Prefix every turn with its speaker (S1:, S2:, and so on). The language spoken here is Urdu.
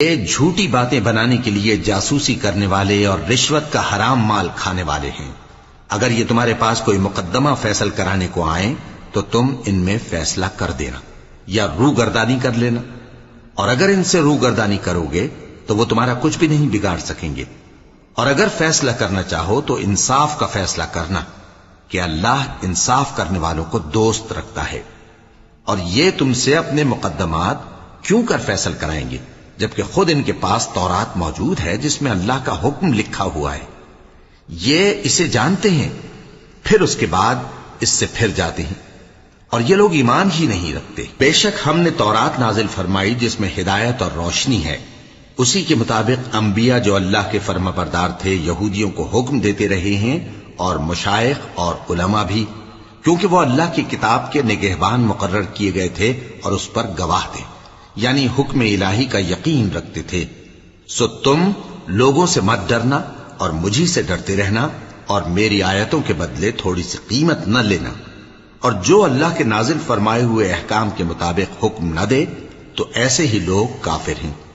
S1: یہ جھوٹی باتیں بنانے کے لیے جاسوسی کرنے والے اور رشوت کا حرام مال کھانے والے ہیں۔ اگر یہ تمہارے پاس کوئی مقدمہ فیصل کرانے کو آئیں تو تم ان میں فیصلہ کر دینا یا رو گردانی کر لینا۔ اور اگر ان سے رو گردانی کرو گے تو وہ تمہارا کچھ بھی نہیں بگاڑ سکیں گے۔ اور اگر فیصلہ کرنا چاہو، تو انصاف کا فیصلہ کرنا کہ اللہ انصاف کرنے والوں کو دوست رکھتا ہے۔ اور یہ تم سے اپنے مقدمات کیوں کر فیصل کرائیں گے؟ جبکہ خود ان کے پاس تورات موجود ہے جس میں اللہ کا حکم لکھا ہوا ہے۔ یہ اسے جانتے ہیں، پھر اس کے بعد اس سے پھر جاتے ہیں۔ اور یہ لوگ ایمان ہی نہیں رکھتے۔ بے شک ہم نے تورات نازل فرمائی جس میں ہدایت اور روشنی ہے۔ اسی کے مطابق انبیاء جو اللہ کے فرما بردار تھے، یہودیوں کو حکم دیتے رہے ہیں اور مشائق اور علماء بھی، کیونکہ وہ اللہ کی کتاب کے نگہبان مقرر کیے گئے تھے اور اس پر گواہ تھے۔ یعنی حکم الہی کا یقین رکھتے تھے۔ سو تم لوگوں سے مت ڈرنا اور مجھی سے ڈرتے رہنا اور میری آیتوں کے بدلے تھوڑی سی قیمت نہ لینا۔ اور جو اللہ کے نازل فرمائے ہوئے احکام کے مطابق حکم نہ دے، تو ایسے ہی لوگ کافر ہیں۔